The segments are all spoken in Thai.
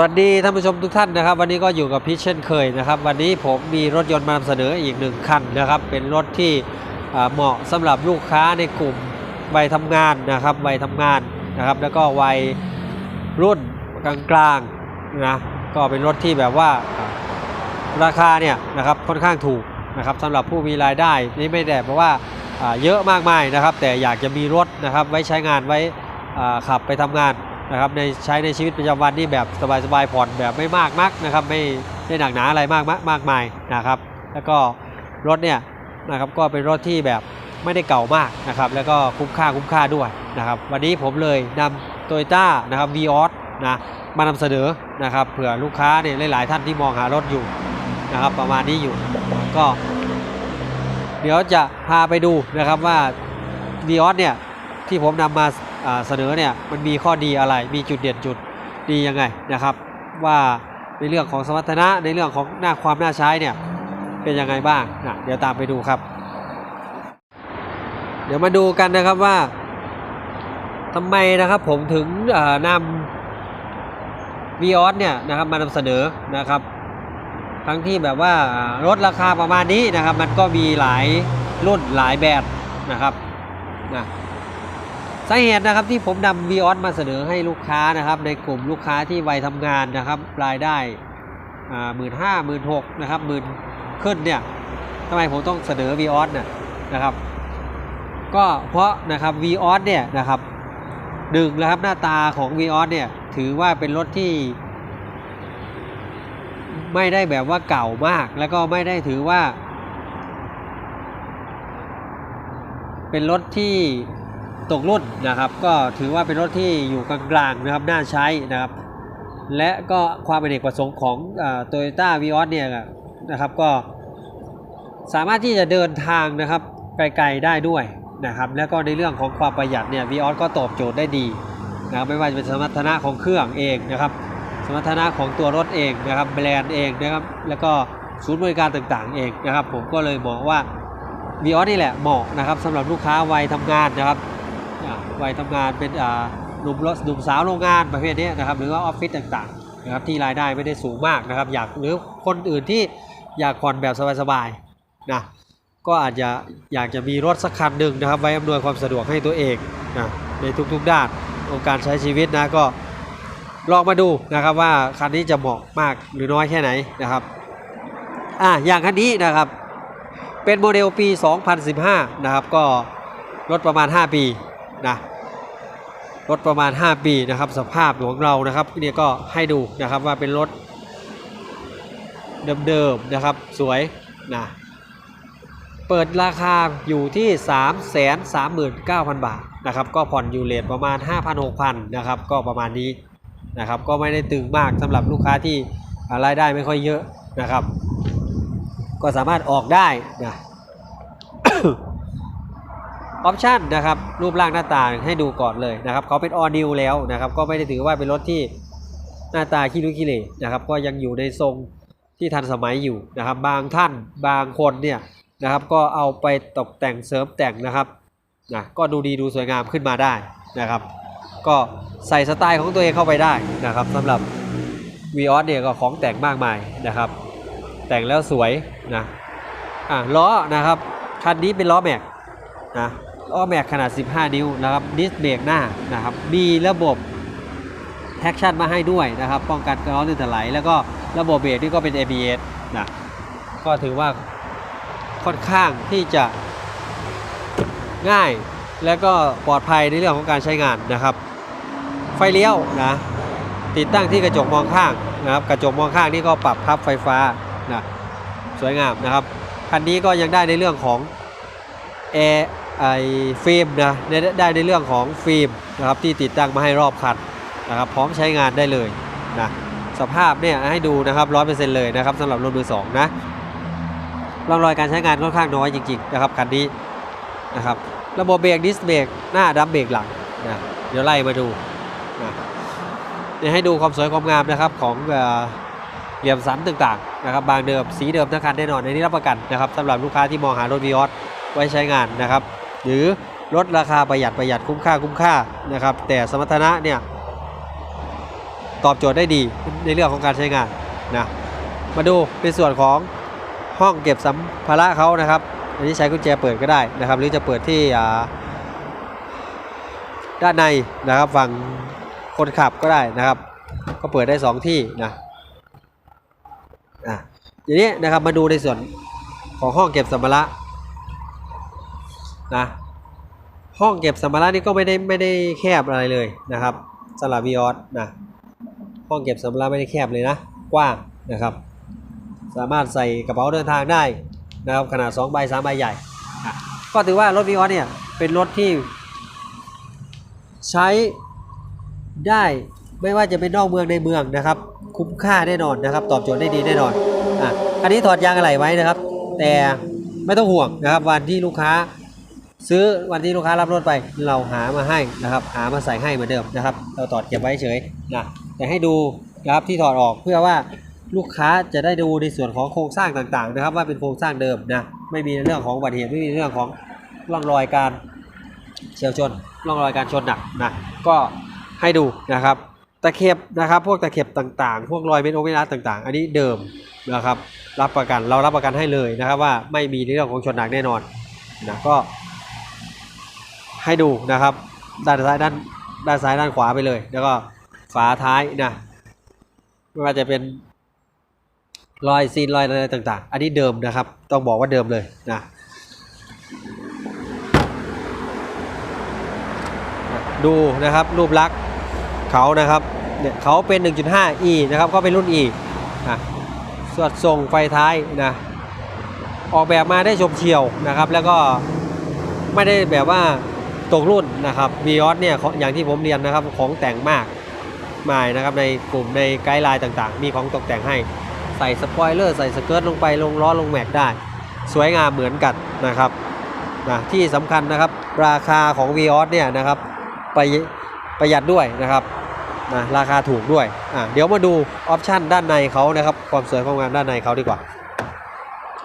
วัสดีท่านผู้ชมทุกท่านนะครับ วันนี้ก็อยู่กับพี่เช่นเคยนะครับ วันนี้ผมมีรถยนต์มานำเสนออีกหนึ่งคันนะครับ เป็นรถที่เหมาะสำหรับลูกค้าในกลุ่มวัยทำงานนะครับวัยทำงานนะครับ แล้วก็วัยรุ่นกลางๆนะก็เป็นรถที่แบบว่าราคาเนี่ยนะครับค่อนข้างถูกนะครับสำหรับผู้มีรายได้นี่ไม่ได้เพราะว่าเยอะมากมายนะครับ แต่อยากจะมีรถนะครับไว้ใช้งานไว้ขับไปทำงาน นะครับในใช้ในชีวิตประจำวันนี่แบบสบายๆผ่อนแบบไม่มากนักนะครับไม่ได้หนักหนาอะไรมากมากมากมายนะครับ แล้วก็รถเนี่ยนะครับก็เป็นรถที่แบบไม่ได้เก่ามากนะครับแล้วก็คุ้มค่าคุ้มค่าด้วยนะครับวันนี้ผมเลยนำโตโยต้านะครับ v ีออสนะมานำเสนอนะครับเผื่อลูกค้าเนี่ยหลายๆท่านที่มองหารถอยู่นะครับประมาณนี้อยู่ก็ เดี๋ยวจะพาไปดูนะครับว่า v ีออสเนี่ยที่ผมนำมา เสนอเนี่ยมันมีข้อดีอะไร มีจุดเด่นจุดดียังไงนะครับ ว่าในเรื่องของสมรรถนะในเรื่องของหน้าความน่าใช้เนี่ยเป็นยังไงบ้างนะเดี๋ยวตามไปดูครับ เดี๋ยวมาดูกันนะครับว่าทำไมนะครับผมถึงนำ v ีออสเนี่ยนะครับมานำเสนอนะครับทั้งที่แบบว่ารถราคาประมาณนี้นะครับ มันก็มีหลายรุ่นหลายแบบนะครับนะ สาเหตุนะครับที่ผมนำ v ีออมาเสนอให้ลูกค้านะครับ ในกลุ่มลูกค้าที่วัยทำงานนะครับ รายได้หมื่นห้าหมื่นหกนะครับหมื่นขึ้นเนี่ยทำไมผมต้องเสนอ v ีออสเนี่ยนะครับ ก็เพราะนะครับ v ีออเนี่ยนะครับหนึ่งนะครับหน้าตาของ v ีออเนี่ยถือว่าเป็นรถที่ ไม่ได้แบบว่าเก่ามาก แล้วก็ไม่ได้ถือว่า เป็นรถที่ ตกรุ่นนะครับก็ถือว่าเป็นรถที่อยู่กลางๆนะครับน่าใช้นะครับและก็ความเป็นเอกประสงค์ของโตโยต้าวีออสเนี่ยนะครับก็สามารถที่จะเดินทางนะครับไกลๆได้ด้วยนะครับแล้วก็ในเรื่องของความประหยัดเนี่ยวีออสก็ตอบโจทย์ได้ดีนะครับไม่ว่าจะเป็นสมรรถนะของเครื่องเองนะครับสมรรถนะของตัวรถเองนะครับแบรนด์เองนะครับแล้วก็ศูนย์บริการต่างๆเองนะครับผมก็เลยมองว่า v ีออสนี่แหละเหมาะนะครับสำหรับลูกค้าวัยทำงานนะครับ วัยทำงานเป็นอ่าหนุ่มรถหนุ่มสาวโรงงานประเภทนี้นะครับหรือว่าออฟฟิศต่างๆนะครับที่รายได้ไม่ได้สูงมากนะครับ อยากหรือคนอื่นที่อยากผ่อนแบบสบายๆนะก็อาจจะอยากจะมีรถสักคันหนึ่งนะครับ ไว้อำนวยความสะดวกให้ตัวเองนะในทุกๆด้านของการใช้ชีวิตนะก็ลองมาดูนะครับว่าคันนี้จะเหมาะมากหรือน้อยแค่ไหนนะครับอะอย่างคันนี้นะครับเป็นโมเดลปี 2015 นะครับ ก็รถประมาณ 5 ปีนะ รถประมาณ 5 ปีนะครับ สภาพของเรานะครับเนี่ยก็ให้ดูนะครับว่าเป็นรถเดิมๆนะครับสวยนะเปิดราคาอยู่ที่ 339,000 บาทนะครับก็ผ่อนอยู่เลทประมาณ 5,000-6,000นะครับก็ประมาณนี้นะครับก็ไม่ได้ตึงมากสำหรับลูกค้าที่รายได้ไม่ค่อยเยอะนะครับ ก็สามารถออกได้นะ ออปชันนะครับรูปร่างหน้าตาให้ดูก่อนเลยนะครับเขาเป็นออนิวแล้วนะครับก็ไม่ได้ถือว่าเป็นรถที่หน้าตาขี้รุขี้เหร่นะครับก็ยังอยู่ในทรงที่ทันสมัยอยู่นะครับบางท่านบางคนเนี่ยนะครับก็เอาไปตกแต่งเสริมแต่งนะครับนะก็ดูดีดูสวยงามขึ้นมาได้นะครับ ก็ใส่สไตล์ของตัวเองเข้าไปได้นะครับสำหรับ v ีออสเนี่ยก็ของแต่งมากมายนะครับ แต่งแล้วสวยนะอะล้อนะครับคันนี้เป็นล้อแม็กนะ ล้อแม็กขนาด 15 นิ้วนะครับดิสเบรกหน้านะครับมีระบบแท็กชั่นมาให้ด้วยนะครับ ป้องกันล้อลื่นถลายแล้วก็ระบบเบรกนี่ก็เป็น ABS นะก็ถือว่าค่อนข้างที่จะง่ายและก็ปลอดภัยในเรื่องของการใช้งานนะครับ ไฟเลี้ยวนะติดตั้งที่กระจกมองข้างนะครับ กระจกมองข้างนี่ก็ปรับพับไฟฟ้านะสวยงามนะครับคันนี้ก็ยังได้ในเรื่องของแอร์ ไอฟิล์มนะได้ในเรื่องของฟิล์มนะครับที่ติดตั้งมาให้รอบคันนะครับพร้อมใช้งานได้เลยนะสภาพเนี่ยให้ดูนะครับร้อยเปอร์เซ็นต์เลยนะครับสำหรับรถมือสองนะร่องรอยการใช้งานค่อนข้างน้อยจริงๆนะครับคันนี้นะครับระบบเบรกดิสเบรกหน้าดัมเบรกหลังนะเดี๋ยวไล่มาดูนะเดี๋ยวให้ดูความสวยความงามนะครับของเอ่อเหลี่ยมสันต่างๆนะครับบางเดิมสีเดิมทั้งคันแน่นอนในนี้รับประกันนะครับสำหรับลูกค้าที่มองหารถวีออสไว้ใช้งานนะครับ หรือลดราคาประหยัดประหยัดคุ้มค่าคุ้มค่านะครับ แต่สมรรถนะเนี่ยตอบโจทย์ได้ดีในเรื่องของการใช้งานนะมาดูในส่วนของห้องเก็บสัมภาระเขานะครับ อันนี้ใช้กุญแจเปิดก็ได้นะครับ หรือจะเปิดที่อ่าด้านในนะครับฝั่งคนขับก็ได้นะครับ ก็เปิดได้สองที่นะอะทีนี้นะครับมาดูในส่วนของห้องเก็บสัมภาระ นะห้องเก็บสัมภาระนี่ก็ไม่ได้ไม่ได้แคบอะไรเลยนะครับสำหรับวีออสนะห้องเก็บสัมภาระไม่ได้แคบเลยนะ กว้างนะครับ สามารถใส่กระเป๋าเดินทางได้นะครับขนาด2ใบ3ใบใหญ่ ก็ถือว่ารถวีออสเนี่ยเป็นรถที่ ใช้ได้ไม่ว่าจะเป็นนอกเมืองในเมืองนะครับ คุ้มค่าแน่นอนนะครับ ตอบโจทย์ได้ดีแน่นอนอะคันนี้ถอดยางอะไหล่ไว้นะครับ แต่ไม่ต้องห่วงนะครับวันที่ลูกค้า ซื้อวันที่ลูกค้ารับรถไป เราหามาให้นะครับ หามาใส่ให้เหมือนเดิมนะครับ เราถอดเก็บไว้เฉยนะแต่ให้ดูนะครับที่ถอดออกเพื่อว่าลูกค้าจะได้ดูในส่วนของโครงสร้างต่างๆ นะครับ ว่าเป็นโครงสร้างเดิมนะไม่มีเรื่องของอุบัติเหตุไม่มีเรื่องของร่องรอยการเฉียวชนร่องรอยการชนหนักนะก็ให้ดูนะครับตะเข็บนะครับพวกตะเข็บต่างๆ พวกรอยเม็ดโอเมรัสต่างๆ อันนี้เดิมนะครับรับประกันเรารับประกันให้เลยนะครับว่าไม่มีในเรื่องของชนหนักแน่นอนนะก็ ให้ดูนะครับ ด้านซ้ายด้านด้านซ้ายด้านขวาไปเลย แล้วก็ฝาท้ายนะไม่ว่าจะเป็นรอยซีนรอยอะไรต่างๆ อันนี้เดิมนะครับ ต้องบอกว่าเดิมเลยนะดูนะครับรูปลักษณ์เขานะครับเนี่ยเขาเป็น 1.5e นะครับก็เป็นรุ่น e นะสวดทรงไฟท้ายนะออกแบบมาได้ชมเฉียวนะครับ แล้วก็ไม่ได้แบบว่า ตกรุ่นนะครับวีออสเนี่ยอย่างที่ผมเรียนนะครับของแต่งมากมายนะครับในกลุ่มในไกด์ไลน์ต่างๆ มีของตกแต่งให้ใส่สปอยเลอร์ใส่สเกิร์ตลงไปลงล้อลงแม็กได้ สวยงามเหมือนกันนะครับนะที่สำคัญนะครับราคาของ v ีออสเนี่ยนะครับประประหยัดด้วยนะครับนะราคาถูกด้วยอะเดี๋ยวมาดูออปชันด้านในเขานะครับความสวยความงามด้านในเขาดีกว่า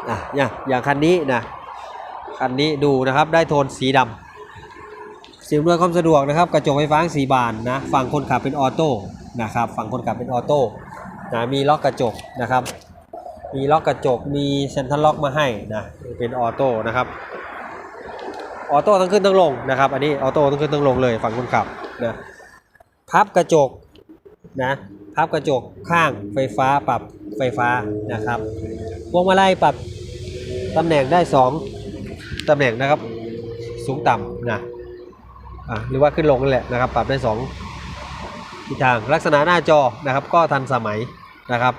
อะอย่างอย่างคันนี้นะคันนี้ดูนะครับได้โทนสีดำ สิ่งอำนวยความสะดวกนะครับกระจกไฟฟ้าสีบานนะฝั่งคนขับเป็นออโต้นะครับฝั่งคนขับเป็นออโต้นะมีล็อกกระจกนะครับ มีล็อกกระจกมีเซ็นทรัลล็อกมาให้นะเป็นออโต้นะครับออโต้ทั้งขึ้นทั้งลงนะครับ อันนี้ออโต้ทั้งขึ้นทั้งลงเลยฝั่งคนขับนะพับกระจกนะพับกระจกข้างไฟฟ้าปรับไฟฟ้านะครับพวงมาลัยปรับตำแหน่งได้ 2ตำแหน่งนะครับ สูงต่ำนะ อะหรือว่าขึ้นลงนั่นแหละนะครับ ปรับได้2ทิศทางลักษณะหน้าจอนะครับ ก็ทันสมัยนะครับ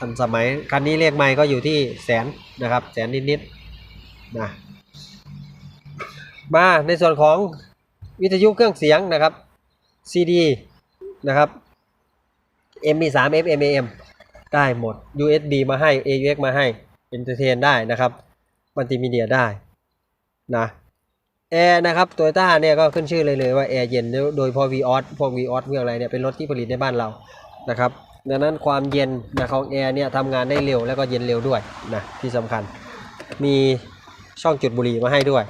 ทันสมัยคันนี้เลขไม่ก็อยู่ที่แสนนะครับ แสนนิดๆนะมาในส่วนของวิทยุเครื่องเสียงนะครับ CD นะครับ MP3 FM AM ได้หมด USB มาให้ AUX มาให้ Entertain ได้นะครับ มัลติมีเดียได้นะ แอร์นะครับโตโยต้าเนี่ยก็ขึ้นชื่อเลยเลยว่าแอร์เย็น โดยพอ v ีออสพวก v ีออสเรื่องอะไรเนี่ยเป็นรถที่ผลิตในบ้านเรานะครับดังนั้นความเย็นนะของแอร์เนี่ยทำงานได้เร็วแล้วก็เย็นเร็วด้วยนะที่สำคัญ มีช่องจุดบุหรี่มาให้ด้วย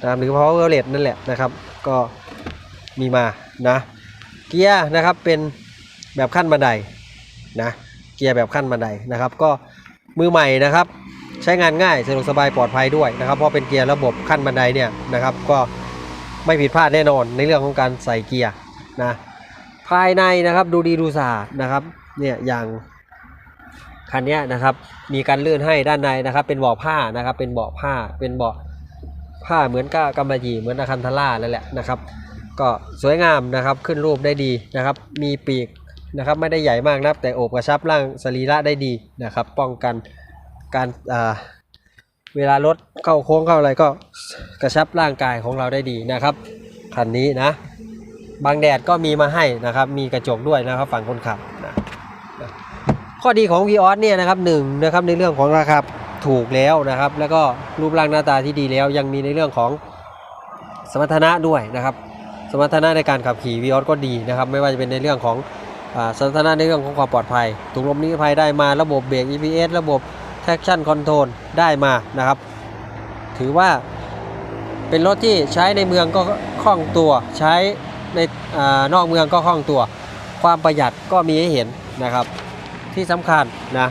นะครับหรือ power outlet นั่นแหละนะครับ ก็มีมานะเกียร์นะครับเป็นแบบขั้นบันไดนะเกียร์แบบขั้นบันไดนะครับ ก็มือใหม่นะครับ ช้งานง่ายสะดวกสบายปลอดภัยด้วยนะครับ เพราะเป็นเกียร์ระบบขั้นบันไดเนี่ยนะครับ ก็ไม่ผิดพลาดแน่นอนในเรื่องของการใส่เกียร์นะภายในนะครับดูดีดูสะอาดนะครับเนี่ยอย่างคันนี้นะครับมีการเลื่อนให้ด้านในนะครับ เป็นเบาะผ้านะครับ เป็นเบาะผ้าเป็นเบาะผ้าเหมือนกับกำมะหยี่เหมือนอาคันทาร่านั่นแหละนะครับ ก็สวยงามนะครับขึ้นรูปได้ดีนะครับ มีปีกนะครับไม่ได้ใหญ่มากนักแต่โอบกระชับร่างสรีระได้ดีนะครับ ป้องกัน การเวลารถเข้าโค้งเข้าอะไรก็กระชับร่างกายของเราได้ดีนะครับคันนี้นะ บางแดดก็มีมาให้นะครับ มีกระจกด้วยนะครับฝั่งคนขับนะข้อดีของ v ีออสเนี่ยนะครับหนึ่งนะครับในเรื่องของราคาถูกแล้วนะครับ แล้วก็รูปร่างหน้าตาที่ดีแล้ว ยังมีในเรื่องของสมรรถนะด้วยนะครับ สมรรถนะในการขับขี่วีออสก็ดีนะครับ ไม่ว่าจะเป็นในเรื่องของอสมรรถนะในเรื่องของความปลอดภัยถุงลมนิรภัยได้มาระบบเบรก EPS ระบบ traction control ได้มานะครับ ถือว่าเป็นรถที่ใช้ในเมืองก็คล่องตัว ใช้ในอนอกเมืองก็คล่องตัว ความประหยัดก็มีให้เห็นนะครับ ที่สำคัญนะ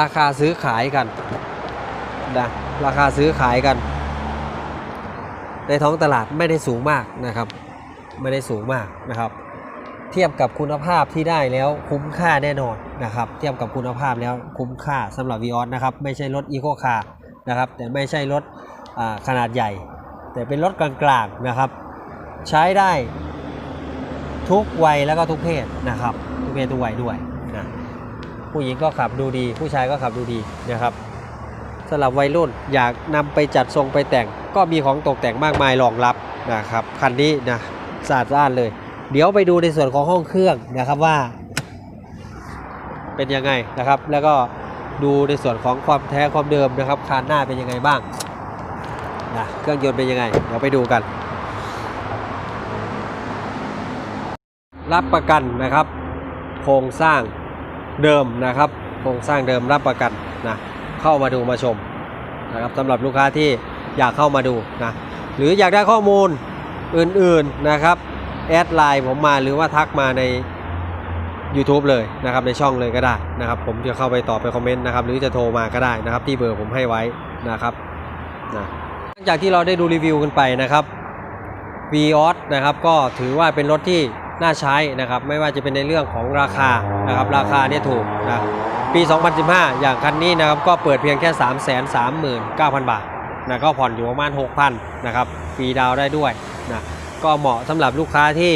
ราคาซื้อขายกันนะราคาซื้อขายกัน ในท้องตลาดไม่ได้สูงมากนะครับ ไม่ได้สูงมากนะครับ เทียบกับคุณภาพที่ได้แล้วคุ้มค่าแน่นอนนะครับ เทียบกับคุณภาพแล้วคุ้มค่าสำหรับ v ีออสนะครับไม่ใช่รถอีโคคาร์นะครับแต่ไม่ใช่รถขนาดใหญ่ แต่เป็นรถกลางๆนะครับ ใช้ได้ทุกวัยแล้วก็ทุกเพศนะครับทุกเพศทุกวัยด้วยนะผู้หญิงก็ขับดูดี ผู้ชายก็ขับดูดีนะครับสำหรับวัยรุ่นอยากนำไปจัดทรงไปแต่ง ก็มีของตกแต่งมากมายรองรับนะครับคันนี้นะสะอาดสะอานเลย เดี๋ยวไปดูในส่วนของห้องเครื่องนะครับว่า เป็นยังไงนะครับ แล้วก็ดูในส่วนของความแท้ความเดิมนะครับ คานหน้าเป็นยังไงบ้างนะเครื่องยนต์เป็นยังไง เดี๋ยวไปดูกัน รับประกันนะครับ โครงสร้างเดิมนะครับ โครงสร้างเดิมรับประกันนะเข้ามาดูมาชมนะครับสำหรับลูกค้าที่อยากเข้ามาดูนะหรืออยากได้ข้อมูลอื่นๆนะครับ แอดไลน์ผมมาหรือว่าทักมาใน YouTube เลยนะครับในช่องเลยก็ได้นะครับ ผมจะเข้าไปตอบไปคอมเมนต์นะครับหรือจะโทรมาก็ได้นะครับที่เบอร์ผมให้ไว้นะครับนะหลังจากที่เราได้ดูรีวิวกันไปนะครับ v ีออสนะครับก็ถือว่าเป็นรถที่น่าใช้นะครับ ไม่ว่าจะเป็นในเรื่องของราคานะครับราคาเนี่ยถูกนะปี 2015 อย่างคันนี้นะครับก็เปิดเพียงแค่ 3 3 9 0 0 0 บาทนะก็ผ่อนอยู่ประมาณ 6,000นะครับฟรีดาวได้ด้วยนะ ก็เหมาะสำหรับลูกค้าที่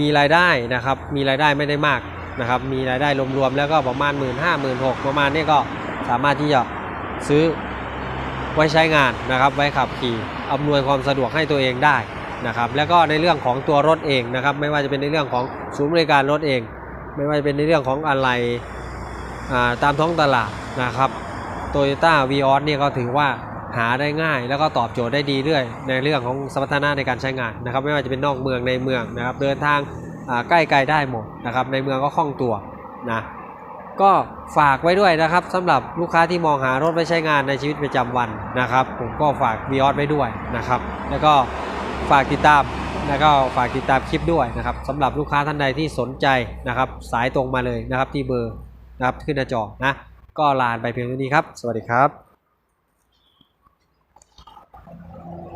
มีรายได้นะครับ มีรายได้ไม่ได้มากนะครับ มีรายได้รวมๆแล้วก็ประมาณ 1 5 0 0 0 1 6 0 0ประมาณนี้ก็สามารถที่จะซื้อไว้ใช้งานนะครับ ไว้ขับขี่อำนวยความสะดวกให้ตัวเองได้นะครับ แล้วก็ในเรื่องของตัวรถเองนะครับ ไม่ว่าจะเป็นในเรื่องของศูนย์บริการรถเอง ไม่ว่าจะเป็นในเรื่องของอะไรตามท้องตลาดนะครับโตโยต้าวีออสเนี่ยก็ถือว่า หาได้ง่าย แล้วก็ตอบโจทย์ได้ดีเรื่อย ในเรื่องของสมรรถนะในการใช้งานนะครับไม่ว่าจะเป็นนอกเมืองในเมืองนะครับเดินทางใกล้ไกลได้หมดนะครับในเมืองก็คล่องตัวนะก็ฝากไว้ด้วยนะครับสำหรับลูกค้าที่มองหารถไว้ใช้งานในชีวิตประจำวันนะครับ ผมก็ฝากวีออสไว้ด้วยนะครับ แล้วก็ฝากติดตามแล้วก็ฝากติดตามคลิปด้วยนะครับสำหรับลูกค้าท่านใดที่สนใจนะครับ สายตรงมาเลยนะครับที่เบอร์นะครับขึ้นหน้าจอนะก็ลาไปเพียงเท่านี้ครับ สวัสดีครับ